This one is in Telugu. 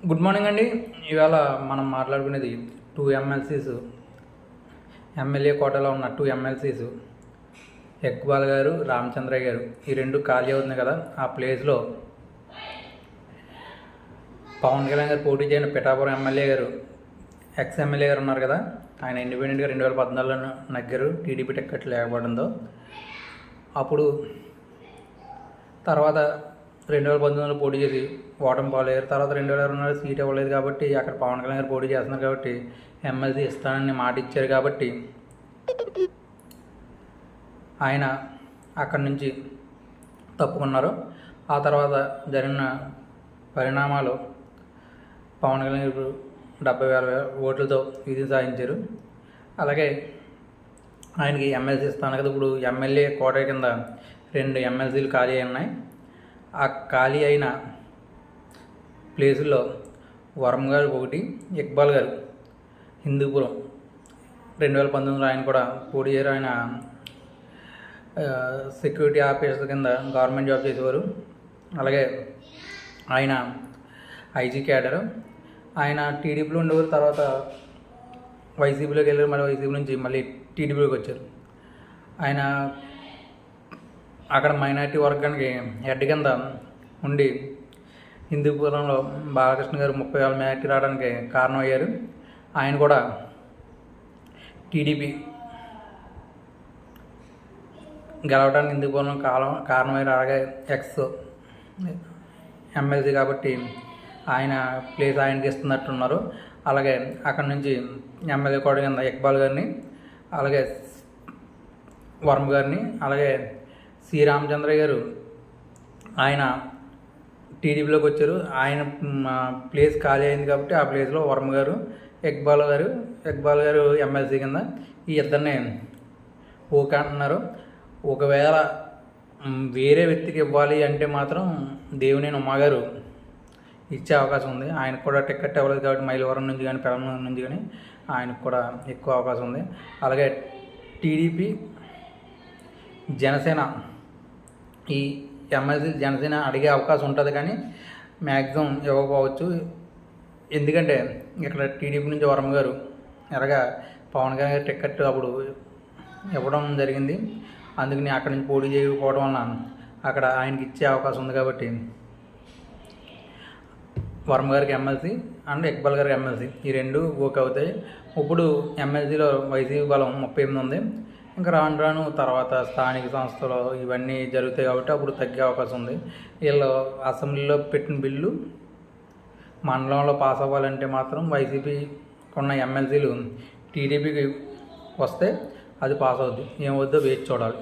గుడ్ మార్నింగ్ అండి. ఇవాళ మనం మాట్లాడుకునేది టూ ఎమ్మెల్సీస్ ఎమ్మెల్యే కోటలో ఉన్న టూ ఎమ్మెల్సీస్ ఎక్బాల్ గారు రామచంద్రయ్య గారు ఈ రెండు ఖాళీ అవుతుంది కదా ఆ ప్లేస్లో పవన్ కళ్యాణ్ గారు పోటీ చేయని పిఠాపురం ఎమ్మెల్యే గారు ఎక్స్ ఎమ్మెల్యే గారు ఉన్నారు కదా ఆయన ఇండిపెండెంట్గా రెండు వేల పద్నాలుగులో నగ్గారు టీడీపీ టిక్కెట్ లేకపోవడంతో. అప్పుడు తర్వాత రెండు వేల పంతొమ్మిదిలో పోటీ చేసి ఓటమి పాలయ్యారు. తర్వాత రెండు వేల ఇరవై నాలుగు సీట్ ఇవ్వలేదు కాబట్టి అక్కడ పవన్ కళ్యాణ్ గారు పోటీ చేస్తున్నారు కాబట్టి ఎమ్మెల్సీ ఇస్తానని మాట ఇచ్చారు కాబట్టి ఆయన అక్కడి నుంచి తప్పుకున్నారు. ఆ తర్వాత జరిగిన పరిణామాలు పవన్ కళ్యాణ్ గారు డెబ్బై వేల ఓట్లతో విధి సాధించారు. అలాగే ఆయనకి ఎమ్మెల్సీ ఇస్తాను కదా ఇప్పుడు ఎమ్మెల్యే కోట కింద రెండు ఎమ్మెల్సీలు ఖాళీ అయి ఉన్నాయి. ఆ ఖాళీ అయిన ప్లేసుల్లో వరం గారు ఒకటి ఇక్బాల్ గారు హిందూపురం. రెండు వేల పంతొమ్మిదిలో ఆయన కూడా పోటీ చేయరు ఆయన సెక్యూరిటీ ఆఫీసర్ కింద గవర్నమెంట్ జాబ్ చేసేవారు. అలాగే ఆయన ఐజీ క్యాడర్. ఆయన టీడీపీలో ఉండేవారు. తర్వాత వైసీపీలోకి వెళ్ళారు. మళ్ళీ వైసీపీ నుంచి మళ్ళీ టీడీపీలోకి వచ్చారు. ఆయన అక్కడ మైనార్టీ వర్గానికి హెడ్ కింద ఉండి హిందూపురంలో బాలకృష్ణ గారు ముప్పై వేల మైనార్టీ రావడానికి కారణం అయ్యారు ఆయన కూడా టీడీపీ గెలవడానికి హిందూపురం కాలం కారణమైన అలాగే ఎక్స్ ఎమ్మెల్సీ కాబట్టి ఆయన ప్లేస్ ఆయనకి ఇస్తున్నట్టున్నారు. అలాగే అక్కడి నుంచి ఎమ్మెల్యే కూడా కింద ఇక్బాల్ గారిని అలాగే వర్మ గారిని అలాగే సి. రామచంద్ర గారు ఆయన టీడీపీలోకి వచ్చారు. ఆయన ప్లేస్ ఖాళీ అయింది కాబట్టి ఆ ప్లేస్లో వర్మ గారు ఇక్బాల్ గారు ఇక్బాల్ గారు ఎమ్మెల్సీ కింద ఈ ఇద్దరిని ఓకే అంటున్నారు. ఒకవేళ వేరే వ్యక్తికి ఇవ్వాలి అంటే మాత్రం దేవినేని ఉమ్మగారు గారు ఇచ్చే అవకాశం ఉంది. ఆయనకు కూడా టికెట్ ఇవ్వలేదు కాబట్టి మైలవరం నుంచి కానీ పెరమూరు నుంచి కానీ ఆయనకు కూడా ఎక్కువ అవకాశం ఉంది. అలాగే టీడీపీ జనసేన ఈ ఎమ్మెల్సీ జనసేన అడిగే అవకాశం ఉంటుంది కానీ మ్యాక్సిమం ఇవ్వకపోవచ్చు. ఎందుకంటే ఇక్కడ టీడీపీ నుంచి వరం గారు ఎలాగా పవన్ కళ్యాణ్ గారి టికెట్ అప్పుడు ఇవ్వడం జరిగింది. అందుకని అక్కడి నుంచి పోటీ చేయకపోవడం వలన అక్కడ ఆయనకి ఇచ్చే అవకాశం ఉంది కాబట్టి వర్మ గారికి ఎమ్మెల్సీ అండ్ ఇక్బాల్ గారికి ఎమ్మెల్సీ ఈ రెండు ఓకే అవుతాయి. ఇప్పుడు ఎమ్మెల్సీలో వైసీపీ బలం ముప్పై ఎనిమిది ఉంది. ఇంకా రాను రాను తర్వాత స్థానిక సంస్థలు ఇవన్నీ జరుగుతాయి కాబట్టి అప్పుడు తగ్గే అవకాశం ఉంది. వీళ్ళు అసెంబ్లీలో పెట్టిన బిల్లు మండలంలో పాస్ అవ్వాలంటే మాత్రం వైసీపీ ఉన్న ఎమ్మెల్సీలు టీడీపీకి వస్తే అది పాస్ అవుద్ది. ఏమవుద్దో వేచి చూడాలి.